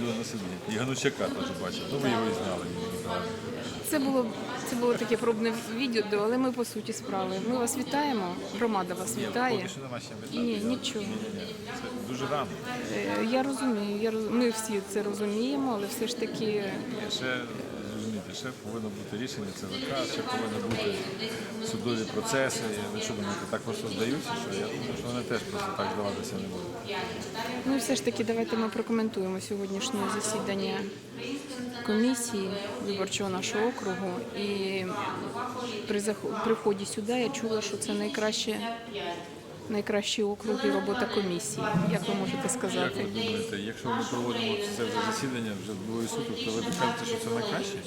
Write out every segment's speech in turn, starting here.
На. І Ганущака теж бачив. Ну ви його і знали. Це було це було таке пробне відео, але ми по суті справи. Ми вас вітаємо. Громада вас вітає. Поки що нема ще вітати. Ні, нічого. Це дуже рано. Е, Я розумію. Я роз- Ми всі це розуміємо, але все ж таки ще ще повинно бути рішення ЦВК, ще повинні бути судові процеси. Ви що думаєте, так просто здаються, що я думаю, що вони теж просто так здаватися не будуть. ну все ж таки давайте ми прокоментуємо сьогоднішнє засідання комісії виборчого нашого округу. І при захо- при вході сюди я чула, що це найкраще. Найкращий округ і робота комісії. Як ви можете Як сказати? ви думаєте, якщо ми проводимо це вже засідання вже двоє суток, то ви кажете, що це найкраще?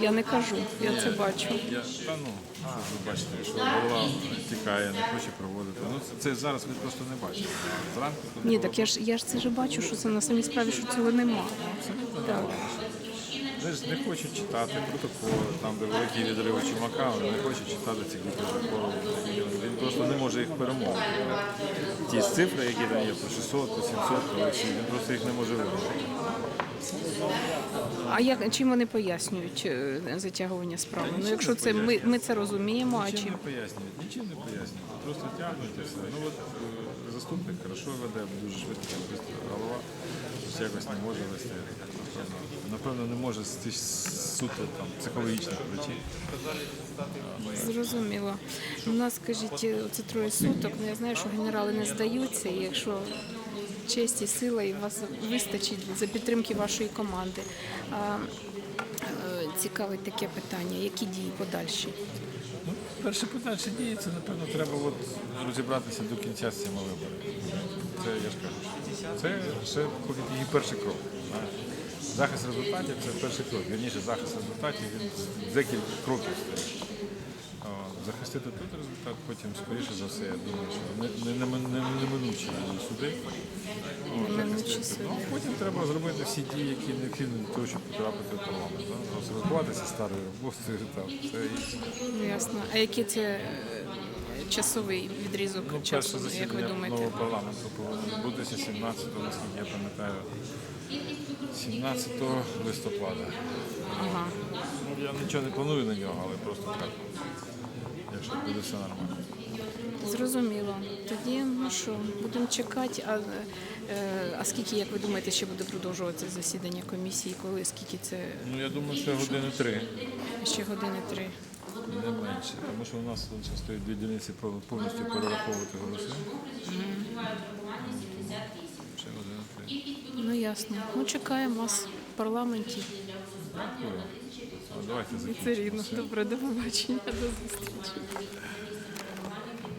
Я не кажу, я це бачу. Я, та ну, що ж ви бачите, що голова тікає, не хоче проводити. Ну це, це зараз ви просто не бачите. Зранку Ні, так я ж я ж це ж бачу, що це на самій справі, що цього нема. Так. Вони ж не хочуть читати протоколи, там де великі відриви чумака, вони не хочуть читати ці протоколи. Він просто не може їх перемовити. Ті цифри, які там є, по 600, по 700, по Олексій, він просто їх не може вимовити. А як чим вони пояснюють е, затягування справи? Ну, якщо це ми, ми це розуміємо, а Нічим чим не пояснюють, нічим не пояснюють. Просто тягнуть і все. Ну от е, заступник хорошо веде, дуже швидко, швидко голова. Ось якось не може вести. Напевно, не може з тих суто там, психологічних причин. зрозуміло. У нас скажіть, е, це троє суток. Ну я знаю, що генерали не здаються, і якщо честь і сила, і вас вистачить за підтримки вашої команди. Е, цікавить таке питання, які дії подальші? Ну, питання, чи дії, це напевно треба от розібратися до кінця з цими виборами. Це я ж кажу. Це ще тільки перший крок. Захист результатів це перший крок. Вірніше, захист результатів він декілька кроків стоїть. Захистити тут результат, потім, скоріше за все, я думаю, що не, не, не, не, неминучі суди. О, захистити. Ну, а потім треба зробити всі дії, які необхідні для того, щоб потрапити в парламент. Да? Розрахуватися старою роботою. Там, Ну, ясно. А який це е, часовий відрізок Ну, часу, як ви думаєте? нового парламенту повинно відбутися 17, наскільки я пам'ятаю, 17 листопада. Ага. Нічого не планую на нього, але просто так. Якщо буде все нормально. Зрозуміло. Тоді, ну що, будемо чекати. А, е, а скільки, як ви думаєте, ще буде продовжуватися засідання комісії? Коли скільки це Ну я думаю, що години три, ще години три? не менше. Тому що у нас тут стоїть дві дільниці про- повністю перераховувати голоси. Ще години три. Ну ясно. Ну чекаємо вас в парламенті. Дякую. А, закінчимо. Це рідно. Добре, до побачення, до зустрічі.